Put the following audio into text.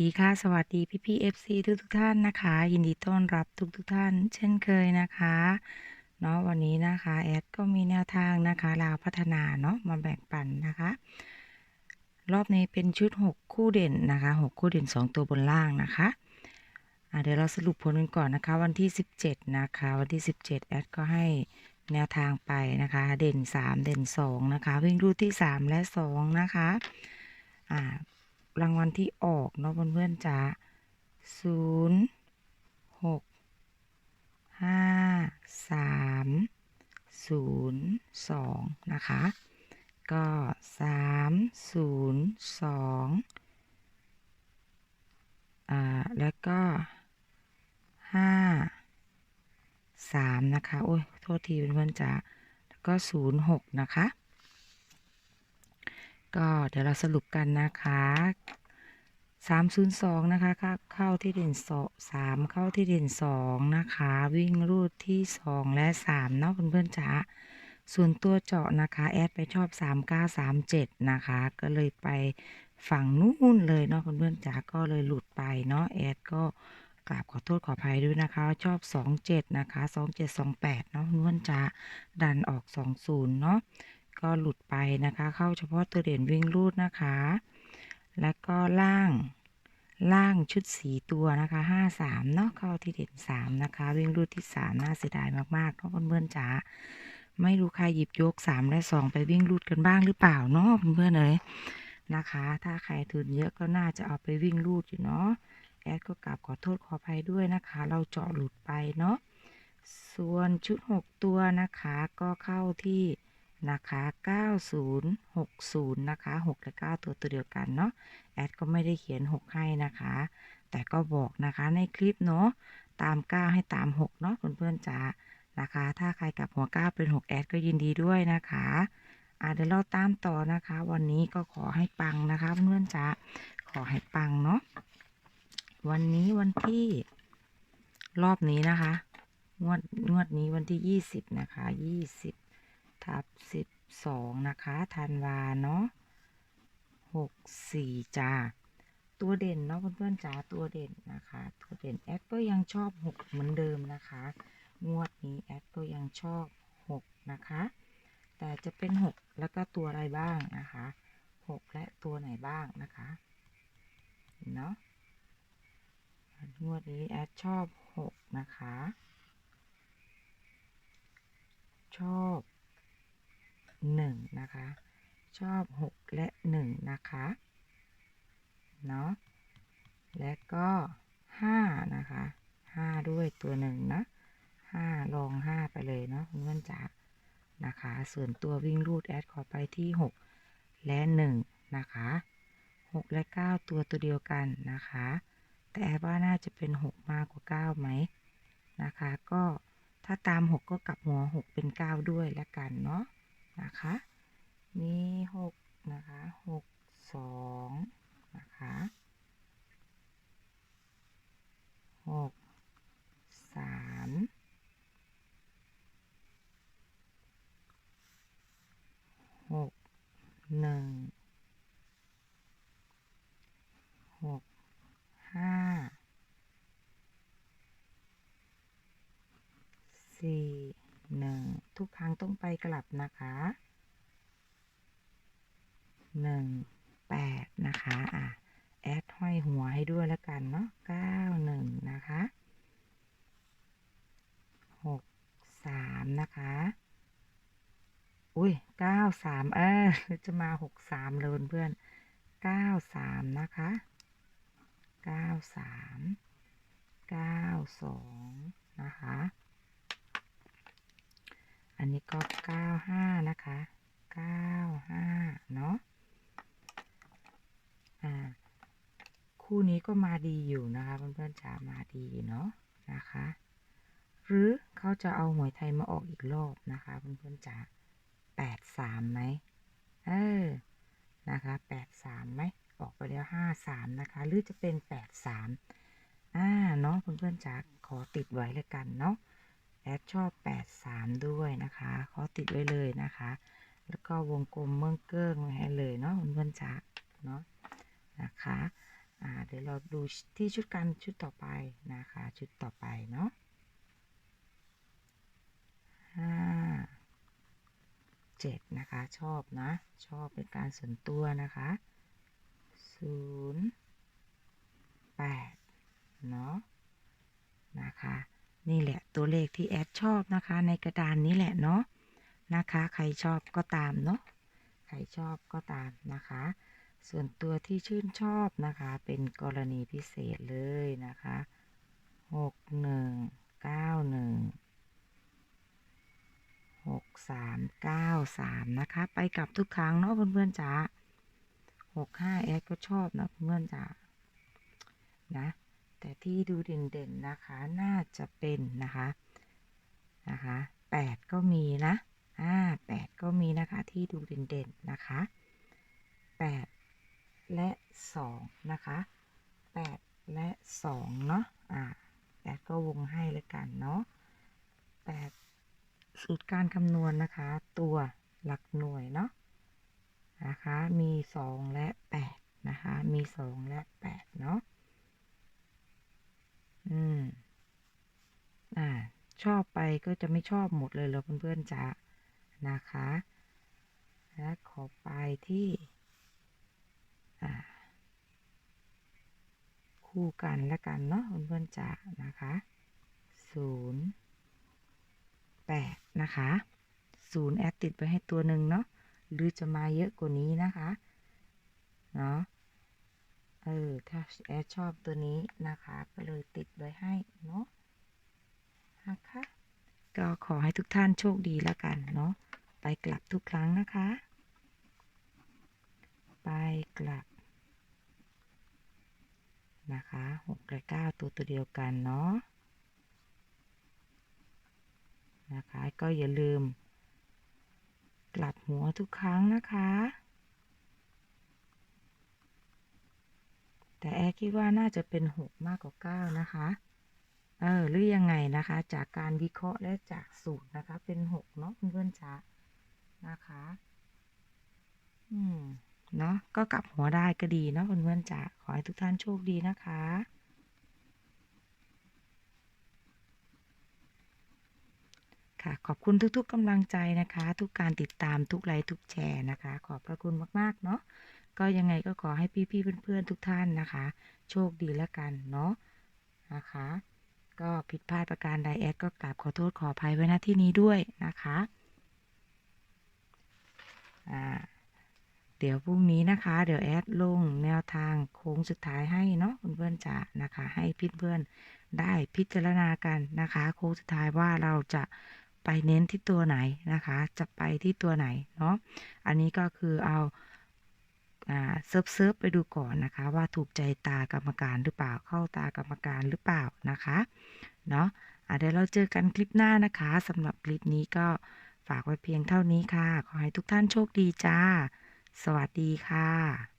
ดีค่ะ สวัสดีพี่พี่เอฟซีทุกทุกท่านนะคะ ยินดีต้อนรับทุกทุกท่าน เช่นเคยนะคะเนาะวันนี้นะคะแอดก็มีแนวทางนะคะลาวพัฒนาเนาะมาแบ่งปันนะคะ รอบนี้เป็นชุด 6 คู่เด่นนะคะ 6 คู่เด่น 2 ตัวบนล่างนะคะเดี๋ยวเราสรุปผลกันก่อนนะคะ วันที่ 17 นะคะ วันที่ 17 แอดก็ให้แนวทางไปนะคะ เด่น 3 เด่น 2 นะคะ วิ่งรูที่ 3 และ 2 นะคะอ่า รางวัลที่ออกเนาะเพื่อนๆจ๋าศูนย์หกห้าสามศูนย์สองนะคะ ก็สามศูนย์สองอ่า แล้วก็ห้าสามนะคะ โอ้ย โทษทีเพื่อนๆจ๋าแล้วก็ศูนย์หกนะคะ ก็เดี๋ยวเราสรุปกันนะคะ302นะคะเข้าเข้าที่เด่นสองสามเข้าที่เด่นสองนะคะ วิ่งรูดที่2และ3เนาะเพื่อนๆจ๋าส่วนตัวเจาะนะคะ แอดไปชอบ 3937 นะคะ ก็เลยไปฝั่งนู้นเลยเนาะเพื่อนๆจ๋าก็เลยหลุดไปเนาะแอดก็กราบขอโทษขออภัยด้วยนะคะ ชอบ 27 นะคะ 2728 เนาะเพื่อนๆจ๋าดันออก 20 เนาะ ก็หลุดไปนะคะ เข้าเฉพาะตัวเด่นวิ่งรูดนะคะ แล้วก็ล่างล่างชุดสีตัวนะคะห้าสามเนาะเข้าที่เด่นสามนะคะ วิ่งรูดที่สามน่าเสียดายมากๆเนาะเพื่อนๆจ๋าไม่รู้ใครหยิบยกสามและสองไปวิ่งรูดกันบ้างหรือเปล่าเนาะเพื่อนๆเอ๋ยนะคะ ถ้าใครทุนเยอะก็น่าจะเอาไปวิ่งรูดอยู่เนาะแอดก็กราบขอโทษขออภัยด้วยนะคะ เราเจาะหลุดไปเนาะส่วนชุด 6 ตัวนะคะก็เข้าที่ นะคะ 9060 นะคะ 6 และ 9 ตัวตัวเดียวกันเนาะ แอดก็ไม่ได้เขียน 6 ให้นะคะ แต่ก็บอกนะคะในคลิปเนาะ ตาม 9 ให้ตาม 6 เนาะเพื่อนๆจ๋า นะคะ ถ้าใครกลับหัว 9 เป็น 6 แอดก็ยินดีด้วยนะคะอะเดี๋ยวเราตามต่อนะคะ วันนี้ก็ขอให้ปังนะคะเพื่อนๆจ๋า ขอให้ปังเนาะ วันนี้วันที่รอบนี้นะคะ งวด งวดนี้วันที่ 20 นะคะ 20 ทับสิบสองนะคะธันวาเนาะหกสี่จ้าตัวเด่นเนาะเพื่อนๆจ๋าตัวเด่นนะคะ ตัวเด่นแอดก็ยังชอบหกเหมือนเดิมนะคะ งวดนี้แอดก็ยังชอบหกนะคะ แต่จะเป็นหกแล้วก็ตัวอะไรบ้างนะคะหกและตัวไหนบ้างนะคะเนาะงวดนี้แอดชอบหกนะคะ ชอบ หนึ่งนะคะ ชอบหกและหนึ่งนะคะ เนาะ และก็ห้านะคะห้าด้วยตัวหนึ่งนะห้าลองห้าไปเลยเนาะเพื่อนจ๋านะคะ ส่วนตัววิ่งรูดแอดขอไปที่หกและหนึ่งนะคะหกและเก้าตัวตัวเดียวกันนะคะ แต่แอดว่าน่าจะเป็นหกมากกว่าเก้าไหมนะคะ ก็ถ้าตามหกก็กลับหัวหกเป็นเก้าด้วยแล้วกันเนาะ นะคะมีหกนะคะหกสองนะคะหกสามหกหนึ่งหกห้าสี่หนึ่ง ทุกครั้งต้องไปกลับนะคะหนึ่งแปดนะคะอะแอดห้อยหัวให้ด้วยแล้วกันเนาะเก้าหนึ่งนะคะหกสามนะคะ อุ้ยเก้าสามเออจะมาหกสามเลยเพื่อนเก้าสามนะคะเก้าสามเก้าสองนะคะ อันนี้ก็เก้าห้านะคะเก้าห้าเนาะอ่าคู่นี้ก็มาดีอยู่นะคะเพื่อนๆจ๋ามาดีเนาะนะคะ หรือเขาจะเอาหวยไทยมาออกอีกรอบนะคะเพื่อนๆจ๋าแปดสามไหมเออนะคะแปดสามไหมออกไปแล้วห้าสามนะคะ หรือจะเป็นแปดสามอ่าเนาะเพื่อนๆจ๋าขอติดไว้เลยกันเนาะ แอดชอบแปดสามด้วยนะคะขอติดไว้เลยนะคะ แล้วก็วงกลมเมืองเกิ้งไว้ให้เลยเนาะเพื่อนๆจ๋าเนาะนะคะอ่าเดี๋ยวเราดูที่ชุดกันชุดต่อไปนะคะ ชุดต่อไปเนาะห้าเจ็ดนะคะชอบนะชอบเป็นการส่วนตัวนะคะศูนย์แปดเนาะนะคะ นี่แหละตัวเลขที่แอดชอบนะคะ ในกระดานนี้แหละเนาะนะคะ ใครชอบก็ตามเนาะใครชอบก็ตามนะคะ ส่วนตัวที่ชื่นชอบนะคะ เป็นกรณีพิเศษเลยนะคะหกหนึ่งเก้าหนึ่งหกสามเก้าสามนะคะ ไปกลับทุกครั้งเนาะเพื่อนๆจ๋าหกห้าแอดก็ชอบนะเพื่อนๆจ๋านะ แต่ที่ดูเด่นๆนะคะน่าจะเป็นนะคะนะคะแปดก็มีนะอ่าแปดก็มีนะคะที่ดูเด่นๆนะคะแปดและสองนะคะแปดและสองเนาะอ่าแอดก็วงให้เลยกันเนาะแปดสูตรการคำนวณนะคะ ตัวหลักหน่วยเนาะนะคะมีสองและแปดนะคะ มีสองและแปดเนาะ อืม อ่า ชอบไปก็จะไม่ชอบหมดเลยเหรอเพื่อนๆจ๋านะคะ และขอไปที่ อ่า คู่กันแล้วกันเนาะเพื่อนๆจ๋านะคะศูนย์แปดนะคะศูนย์แอดติดไปให้ตัวหนึ่งเนาะหรือจะมาเยอะกว่านี้นะคะ เนาะ เออ ถ้าแอดชอบตัวนี้นะคะ ก็เลยติดไว้ให้เนาะนะคะ ก็ขอให้ทุกท่านโชคดีแล้วกันเนาะ ไปกลับทุกครั้งนะคะ ไปกลับ นะคะหกและเก้าตัวตัวเดียวกันเนาะ นะคะ ก็อย่าลืม กลับหัวทุกครั้งนะคะ แต่แอร์คิดว่าน่าจะเป็นหกมากกว่าเก้านะคะ เออหรือยังไงนะคะ จากการวิเคราะห์และจากสูตรนะคะ เป็นหกเนาะเพื่อนๆจ้านะคะ อืม เนาะก็กลับหัวได้ก็ดีเนาะเพื่อนๆจ๋าขอให้ทุกท่านโชคดีนะคะค่ะขอบคุณทุกๆกำลังใจนะคะ ทุกการติดตามทุกไลค์ทุกแชร์นะคะ ขอบพระคุณมาก ๆ เนาะ ก็ยังไงก็ขอให้พี่ๆเพื่อนๆทุกท่านนะคะ โชคดีแล้วกันเนาะนะคะ ก็ผิดพลาดประการใดแอดก็กราบขอโทษขออภัยไว้ณที่นี้ด้วยนะคะอ่าเดี๋ยวพรุ่งนี้นะคะ เดี๋ยวแอดลงแนวทางโค้งสุดท้ายให้เนาะเพื่อนๆจะนะคะ ให้เพื่อนๆได้พิจารณากันนะคะ โค้งสุดท้ายว่าเราจะไปเน้นที่ตัวไหนนะคะ จะไปที่ตัวไหนเนาะอันนี้ก็คือเอาอ่า เซิร์ฟเซิร์ฟไปดูก่อนนะคะ ว่าถูกใจตากรรมการหรือเปล่าเข้าตากรรมการหรือเปล่านะคะเนาะอะเดี๋ยวเราเจอกันคลิปหน้านะคะสำหรับคลิปนี้ก็ฝากไว้เพียงเท่านี้ค่ะ ขอให้ทุกท่านโชคดีจ้า สวัสดีค่ะ